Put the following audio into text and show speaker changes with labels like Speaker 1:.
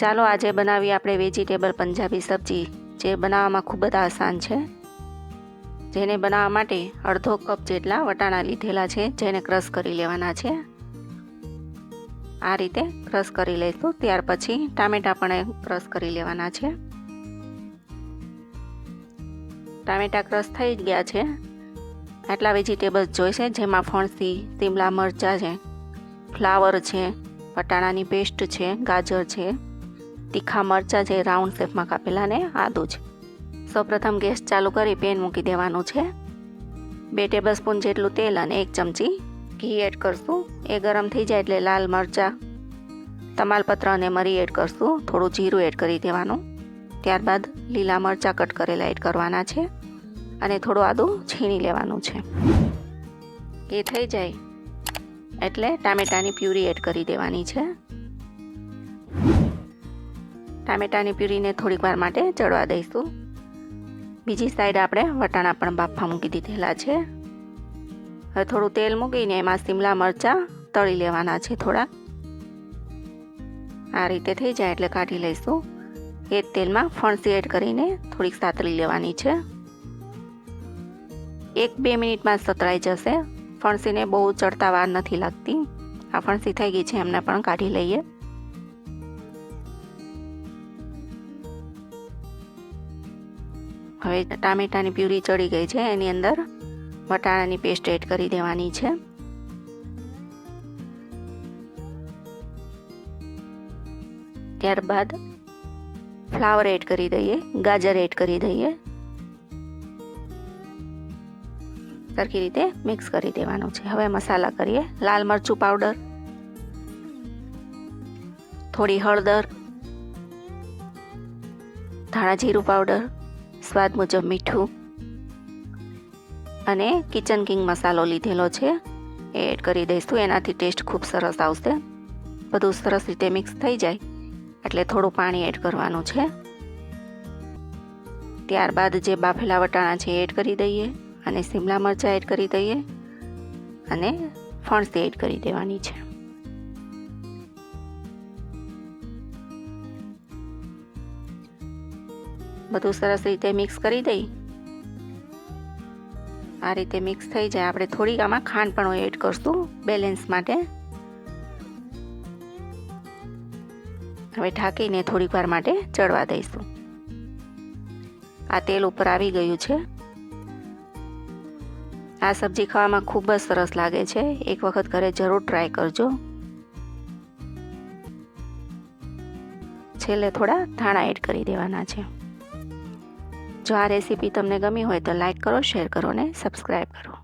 Speaker 1: ચાલો આજે બનાવીએ આપણે વેજીટેબલ પંજાબી સબ્જી, જે બનાવવામાં ખૂબ જ આસાન છે. જેને બનાવવા માટે અડધો કપ જેટલા વટાણા લીધેલા છે, જેને ક્રશ કરી લેવાના છે. આ રીતે ક્રશ કરી લઈશું ત્યાર પછી ટામેટાં પણ ક્રશ કરી લેવાના છે. ટામેટાં ક્રશ થઈ ગયા છે. આટલા વેજીટેબલ્સ જોઈશે, જેમાં ફણસી શિમલા મરચાં છે, ફ્લાવર છે, વટાણાની પેસ્ટ છે, ગાજર છે. તીખા મરચાં જે રાઉન્ડ શેપમાં કાપેલા ને આદું છે. સૌપ્રથમ ગેસ ચાલુ કરી પેન મૂકી દેવાનું છે. બે ટેબલ સ્પૂન જેટલું તેલ અને એક ચમચી ઘી એડ કરશું. એ ગરમ થઈ જાય એટલે લાલ મરચાં, તમાલપત્ર અને મરી એડ કરશું. થોડું જીરું એડ કરી દેવાનું. ત્યારબાદ લીલા મરચાં કટ કરેલા એડ કરવાના છે અને થોડું આદું છીણી લેવાનું છે. એ થઈ જાય એટલે ટામેટાની પ્યુરી એડ કરી દેવાની છે. ટામેટાની પ્યુરીને થોડીક વાર માટે ચડવા દઈશું. બીજી સાઈડ આપણે વટાણા પણ બાફા મૂકી દીધેલા છે. હવે થોડું તેલ મૂકીને એમાં શિમલા મરચાં તળી લેવાના છે થોડા. આ રીતે થઈ જાય એટલે કાઢી લઈશું. એ જ તેલમાં ફણસી એડ કરીને થોડીક સાતળી લેવાની છે. એક બે મિનિટમાં સતરાઈ જશે. ફણસીને બહુ ચડતા વાર નથી લાગતી. આ ફણસી થઈ ગઈ છે, એમને પણ કાઢી લઈએ. હવે ટામેટાની પ્યુરી ચડી ગઈ છે, એની અંદર વટાણાની પેસ્ટ એડ કરી દેવાની છે. ત્યારબાદ ફ્લાવર એડ કરી દઈએ, ગાજર એડ કરી દઈએ. સરખી રીતે મિક્સ કરી દેવાનું છે. હવે મસાલા કરીએ, લાલ મરચું પાવડર, થોડી હળદર, ધાણા જીરું પાવડર સ્વાદ મુજબ મીઠું અને કિચન કિંગ મસાલો લીધેલો છે. એ એડ કરી દઈશું. એનાથી ટેસ્ટ ખૂબ સરસ આવશે. બધું સરસ રીતે મિક્સ થઈ જાય. એટલે થોડું પાણી એડ કરવાનું છે. ત્યારબાદ જે બાફેલા વટાણા છે એડ કરી દઈએ અને શિમલા મરચાં એડ કરી દઈએ અને ફણસી એડ કરી દેવાની છે. બધું સરસ રીતે મિક્સ કરી દઈ. આ રીતે મિક્સ થઈ જાય. આપણે થોડીક આમાં ખાંડ પણ એડ કરશું બેલેન્સ માટે. હવે ઢાંકીને થોડીક વાર માટે ચડવા દઈશું. આ તેલ ઉપર આવી ગયું છે. આ સબ્જી ખાવામાં ખૂબ જ સરસ લાગે છે. એક વખત ઘરે જરૂર ટ્રાય કરજો. છેલ્લે થોડા ધાણા એડ કરી દેવાના છે. જો આ રેસીપી તમને ગમી હોય તો લાઇક કરો શેર કરો ને સબસ્ક્રાઈબ કરો.